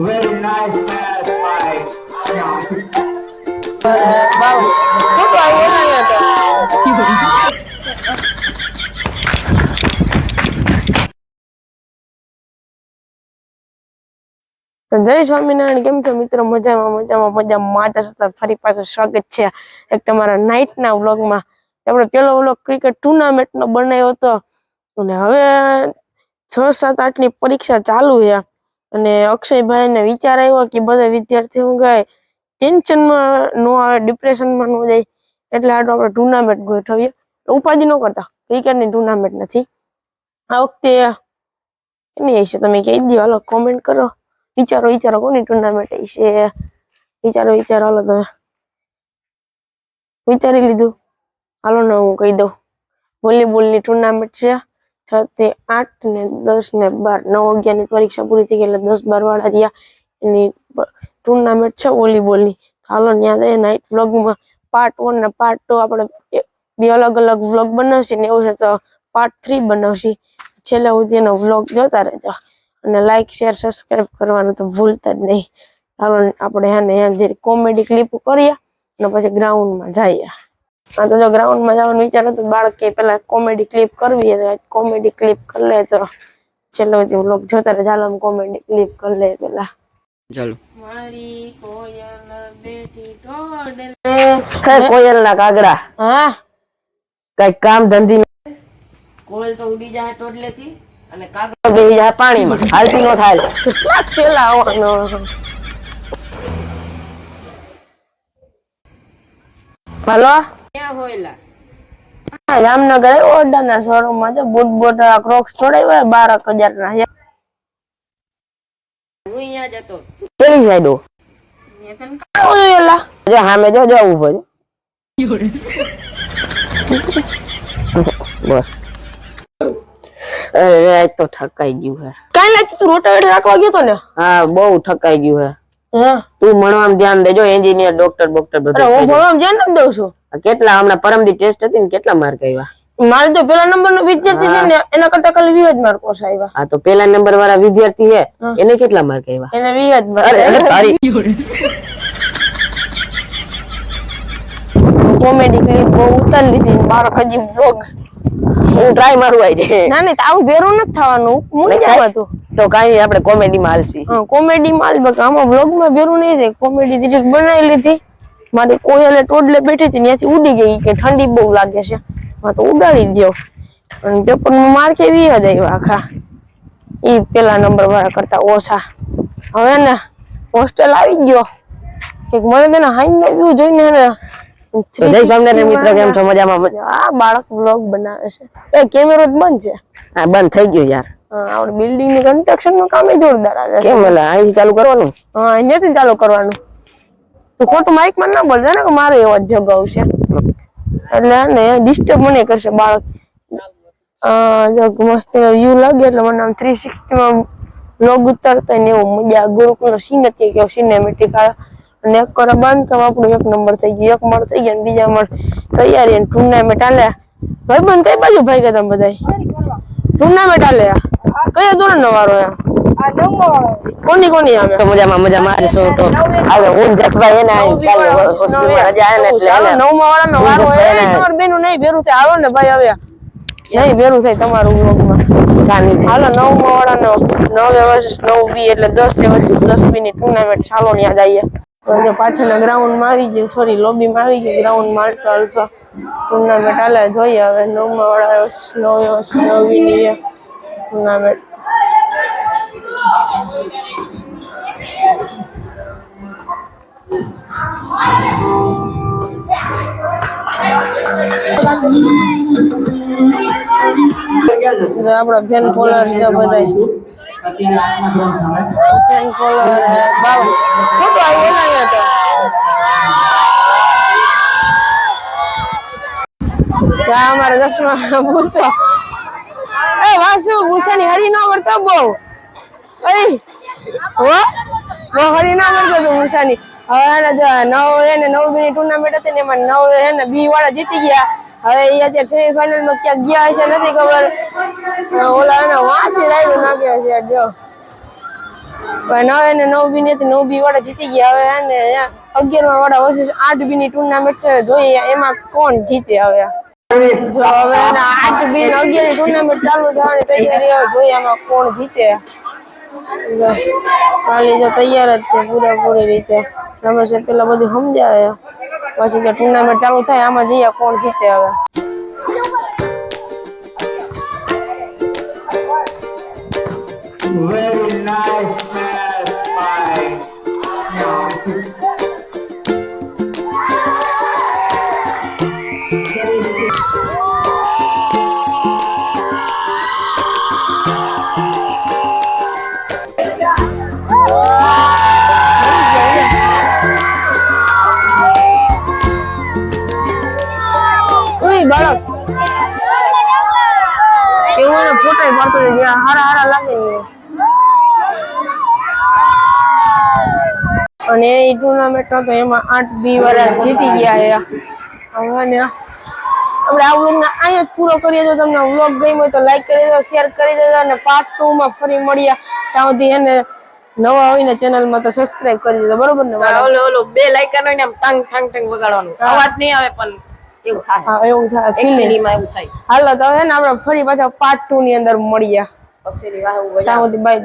જય સ્વામિનારાયણ, કેમ છો મિત્રો? મજામાં મજામાં મજામાં. માતા સતત ફરી પાછું સ્વાગત છે એક તમારા નાઇટ ના વ્લોગમાં. આપણે પેલો વ્લોગ ક્રિકેટ ટુર્નામેન્ટ નો બનાવ્યો હતો. અને હવે છ, સાત આઠની પરીક્ષા ચાલુ છે અને અક્ષયભાઈ ને વિચાર આવ્યો કે બધા વિદ્યાર્થી વિદ્યાર્થીઓ ગયે. ટેન્શનમાં નો આવે ડિપ્રેશનમાં નો જાય. એટલે આટલું આપણે ટુર્નામેન્ટ ગોઠવીએ. ઉપાધિ ન કરતા. ક્રિકેટની ટુર્નામેન્ટ નથી. આ વખતે એની હશે. તમે કહી દો હાલો કોમેન્ટ કરો. વિચારો વિચારો. કોની ટુર્નામેન્ટ હશે વિચારો વિચારો. હાલો તમે. વિચારી લીધું. હાલો ને હું કહી દઉં. વોલીબોલની ટુર્નામેન્ટ છે. છ થી આઠ ને દસ ને બાર. નવ અગિયારની પરીક્ષા પૂરી થઈ ગઈ એટલે દસ બાર વાળા રહ્યા એની ટુર્નામેન્ટ છે વોલીબોલની હાલો ત્યાં જઈએ નાઇટ વ્લોગમાં પાર્ટ વન ને પાર્ટ ટુ આપણે બે અલગ અલગ વ્લોગ બનાવશે ને એવું છે તો પાર્ટ થ્રી બનાવશે. છેલ્લે સુધી એનો વ્લોગ જોતા રહેજો. અને લાઇક શેર સબસ્ક્રાઇબ કરવાનું તો ભૂલતા જ નહીં. હાલો આપણે એને જે કોમેડી ક્લિપ કરીએ અને પછી ગ્રાઉન્ડમાં જઈએ. હા તો જો ગ્રાઉન્ડમાં જવાનું વિચાર હતો બાળકે પેલા કોમેડી ક્લિપ કરવી તો કોમેડી ક્લિપ કરી લે તો છેલ્લો જે વ્લોગ જોતા રહે ચાલો કોમેડી ક્લિપ કરી લે પેલા. ચાલો. મારી કોયલ બેઠી ટોડલે કોયલ ના કાગડા? હા. કઈ કામ ધંધી કોયલ તો ઉડી જાય ટોડલેથી અને કાગડો બેહી જાય પાણીમાં. હાલતી નો થાય. કેટલાક છેલ્લા આવવાનો. હાલો? ક્યાં હોયલા હા, જામનગર ઓર્ડરના શોરૂમમાં છે બુટ બુટ ક્રોક્સ છોડાવ્યા બાર હજાર ના છે. હું અહીંયા જતો કેવી સાઈડો? આવું જોઈએ એલા. જો સામે જો જો ઊભો છે બસ. અરે આજ તો ઠકાઈ ગયું હે. કાંઈ નથી તું રોટાવેટર રાખવા ગયો તો ને? હા બહુ ઠકાઈ ગયું હે. હા. તું ભણવામાં ધ્યાન દેજો એન્જિનિયર ડોક્ટર બોક્ટર અરે હું બધું ભણવામાં ધ્યાન નથી દઉં છું. કેટલા હમણાં પરમદી ટેસ્ટ હતી ને કેટલા માર્ક આવ્યા? મારે તો પેલા નંબર નો વિદ્યાર્થી છે ને એના કરતા ખાલી વીસ જ માર્ક ઓછા આવ્યા. હા તો પેલા નંબર વાળા વિદ્યાર્થી હે. એને કેટલા માર્ક આવ્યા? એને વીસ જ માર્ક તારી કોમેડી કરી બહુ ઉતાર લીધી મારો હજી બ્લોગ હું ટ્રાય મારું આવી જાય ના નહીં આવું ભેરું નથી થવાનું. મૂકી જવા તું. તો કાઈ આપણે કોમેડી માં હાલશી. કોમેડી કોમેડી હાલ બક આમાં બ્લોગમાં ભેરું નહીં થાય. કોમેડી જરીક બનાવી લીધી. મારી કોયલે ટોડલે બેઠી હતી ત્યાંથી ઉડી ગઈ કે ઠંડી બહુ લાગે છે. માં તો ઉડાડી દો અને પેપરનું માર કેવી જ આવ્યા આખા? એ પેલા નંબર વાળા કરતા ઓછા. હવે ને હોસ્ટેલ આવી ગયો. કે મને તેને હાઈ નો વ્યૂ જોઈને ને જય મિત્ર કેમ છો? મજામાં? આ બાળક વ્લોગ બનાવે છે. એ કેમેરો જ બંધ છે. હા બંધ થઈ ગયો યાર. હા, આપણે બિલ્ડિંગની કન્સ્ટ્રક્શનનું કામ જોરદાર આવે કેમ એટલે અહીંથી ચાલુ કરવાનું? હા અહીંયાથી ચાલુ કરવાનું. તો ખોટું માઇકમાં ના બોલજે ને કે મારો એવો જ જગાવ છે. એટલે ને ડિસ્ટર્બ મને કરશે બાળક. જો મસ્ત વ્યૂ લાગે એટલે મને આમ થ્રી સિક્સટીમાં લોગ ઉતારતા ને એવું મજા ગુરુકુળ સીન હતી કે સિનેમેટિક આવે અને એક કરે બાંધકામ આપણું એક નંબર થઈ ગયો. એક મળ થઈ ગયો ને બીજા મળ. તૈયારી અને ટુર્નામેન્ટ આલે ભાઈ બંધ કઈ બાજુ ભાઈ ગયા તમે બધા ટુર્નામેન્ટ આલે કયા ધોરણ નો વારો આ? કોની કોની આમે તો મજામાં મજામાં આજે શું તો આજે હું ને જસભાઈ એને અહીં કાલે હોસ્ટેલમાં રજા આવે ને એટલે ચાલો, એને નવમા વાળાનો વારો હું હોય. જસભાઈને- એ તમારું બેનું નહીં ભેરું થાય હાલો ને ભાઈ હવે નહીં ભેરું થાય તમારું વ્લોગમાં ચાની છે. હાલો નવમા વાળાનો નવે વર્ષ નવ બી એટલે દસ એ વર્ષ દસ બી ની ટુર્નામેન્ટ ચાલો ને યાદ આવીએ હવે જો પાછળના ગ્રાઉન્ડમાં આવી ગયું સોરી લોબીમાં આવી ગયું ગ્રાઉન્ડમાં હાલતા હાલતા ટુર્નામેન્ટ હાલે જોઈએ હવે નવમા વાળા વર્ષ નવે વર્ષ નવ બી ની ટુર્નામેન્ટ આપણા ફેન ફોલોઅર્સ છે બધા ફેન ફોલોઅર બાવ ફોટો આવ્યો અહીંયા તો. દસમા પૂછો. એ વાસુ ગુસ્સાની હરી ન કરતો બહુ. અરે હો? બહુ ના કરતો તું ગુસ્સાની હવે એને નવ એને નવ મિનિટ ટુર્નામેન્ટ હતી ને એમાં નવ એને બી વાળા જીતી ગયા. હવે એ અત્યારે સેમીફાઇનલમાં ક્યાંક ગયા છે નથી ખબર. ઓલા એને વાંચી રાયડું નાખ્યા છે, જો. પણ એને નવ બી નથી નવ બી વાળા જીતી ગયા. હવે એને ને અગિયાર વાળા વર્સિસ આઠ બી ની ટુર્નામેન્ટ છે જોઈએ એમાં કોણ જીતે હવે. હવે આઠ બી અગિયારની ટુર્નામેન્ટ ચાલુ થવાની તૈયારી હવે જોઈએ એમાં કોણ જીતે. કાલે જો તૈયાર જ છે પૂરેપૂરી રીતે. રમેશ પેલા બધું સમજાવે. પછી કે ટુર્નામેન્ટ ચાલુ થાય આમાં જઈએ કોણ જીતે હવે? Very nice pass કેવું એને ફોટો પડતો જ્યાં હારા હારા લાગે અને એ ટુર્નામેન્ટ હતો એમાં આઠ બી વાળા જીતી ગયા હવે ને આપણે આ વ્લોગ અહીંયા જ પૂરો કરીએ. જો તમને વ્લોગ ગમ્યો હોય તો લાઈક કરી દેજો શેર કરી દેજો અને પાર્ટ ટુ માં ફરી મળ્યા ત્યાં સુધી એને નવા હોય ને ચેનલમાં તો સબસ્ક્રાઇબ કરી દેજો. બરોબર ને ઓલો ઓલું ઓલું બે લાઈકન હોય ને આમ ટંગ ટંગ ટંગ વગાડવાનું. અવાજ નહીં આવે પણ એવું થાય. હા એવું થાય feeling. એવું થાય. હાલો તો હે ને આપણે ફરી પાછા પાર્ટ ટુ ની અંદર મળ્યા પક્ષીની વાહ બાય બાય